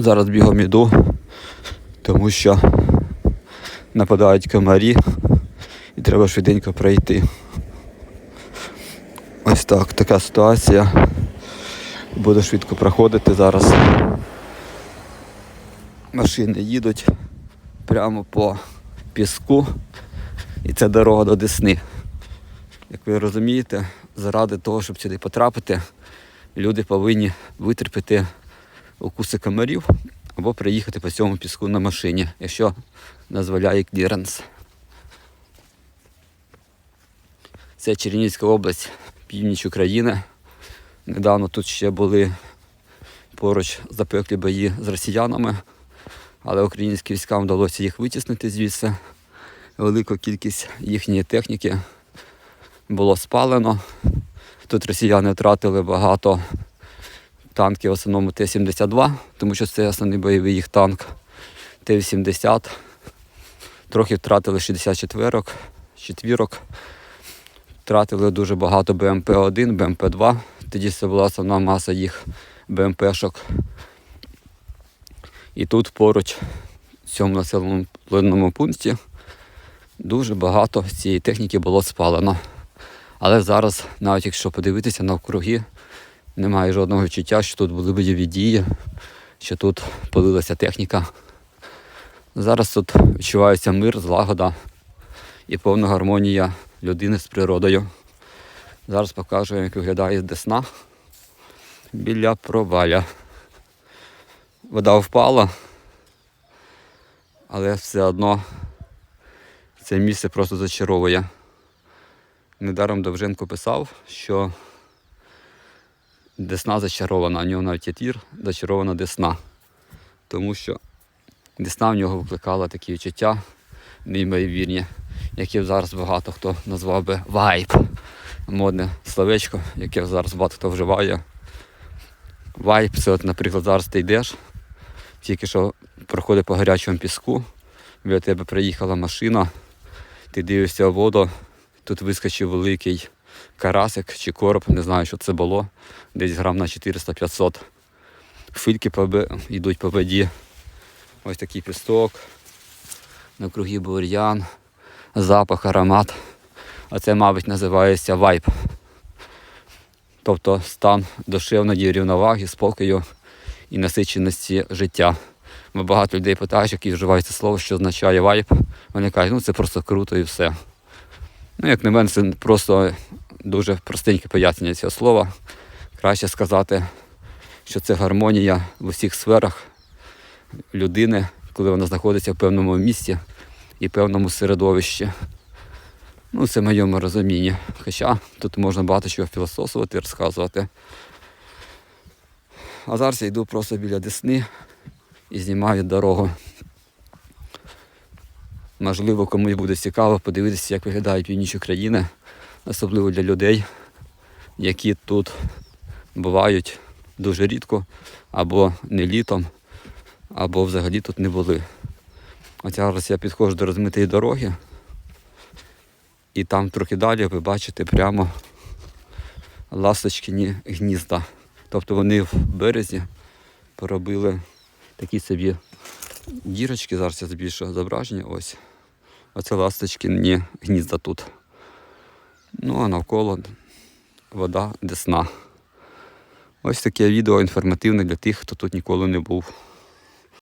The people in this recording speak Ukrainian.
Зараз бігом іду, тому що нападають комарі і треба швиденько пройти. Ось так, така ситуація. Буду швидко проходити зараз. Машини їдуть прямо по піску. І це дорога до Десни. Як ви розумієте, заради того, щоб сюди потрапити, люди повинні витерпіти укуси комарів або приїхати по цьому піску на машині, якщо дозволяє кліренс. Це Чернігівська область, північ України. Недавно тут ще були поруч запеклі бої з росіянами, але українським військам вдалося їх витіснити звідси. Велику кількість їхньої техніки було спалено. Тут росіяни втратили багато танків, в основному Т-72, тому що це основний бойовий їх танк. Т-80. Трохи втратили 64-ок, четвірок. Втратили дуже багато БМП-1, БМП-2. Тоді це була основна маса їх БМП-шок. І тут поруч в цьому населеному пункті дуже багато цієї техніки було спалено. Але зараз, навіть якщо подивитися навкруги, немає жодного відчуття, що тут були бойові дії, що тут палилася техніка. Зараз тут відчувається мир, злагода і повна гармонія людини з природою. Зараз покажу, як виглядає Десна біля проваля. Вода впала, але все одно це місце просто зачаровує. Недаром Довженко писав, що Десна зачарована, у нього навіть є твір зачарована Десна. Тому що Десна в нього викликала такі відчуття неймовірні, які зараз багато хто назвав би вайб. Модне словечко, яке зараз багато хто вживає. Вайб це, от, наприклад, зараз ти йдеш, тільки що проходить по гарячому піску, біля тебе приїхала машина, ти дивишся в воду, тут вискочив великий карасик чи короб, не знаю, що це було, десь грам на 400-500. Фильки по, йдуть по воді. Ось такий пісток, навкруги бур'ян, запах, аромат. А це, мабуть, називається вайб. Тобто стан душевної рівноваги, спокою і насиченості життя. Бо багато людей питають, які вживають це слово, що означає вайб. Вони кажуть, ну це просто круто і все. Ну, як на мене, це просто дуже простеньке пояснення цього слова. Краще сказати, що це гармонія в усіх сферах людини, коли вона знаходиться в певному місці і певному середовищі. Ну, це в моєму розумінні. Хоча тут можна багато чого філософувати, розказувати. А зараз я йду просто біля Десни і знімаю дорогу. Можливо, комусь буде цікаво подивитися, як виглядає північ України, особливо для людей, які тут бувають дуже рідко, або не літом, або взагалі тут не були. От зараз я підходжу до розмитої дороги, і там трохи далі ви бачите прямо ласточкині гнізда. Тобто вони в березі поробили такі собі дірочки. Зараз я збільшую зображення. Ось. Оце ласточкині гнізда тут. Ну а навколо вода десна. Ось таке відео інформативне для тих, хто тут ніколи не був.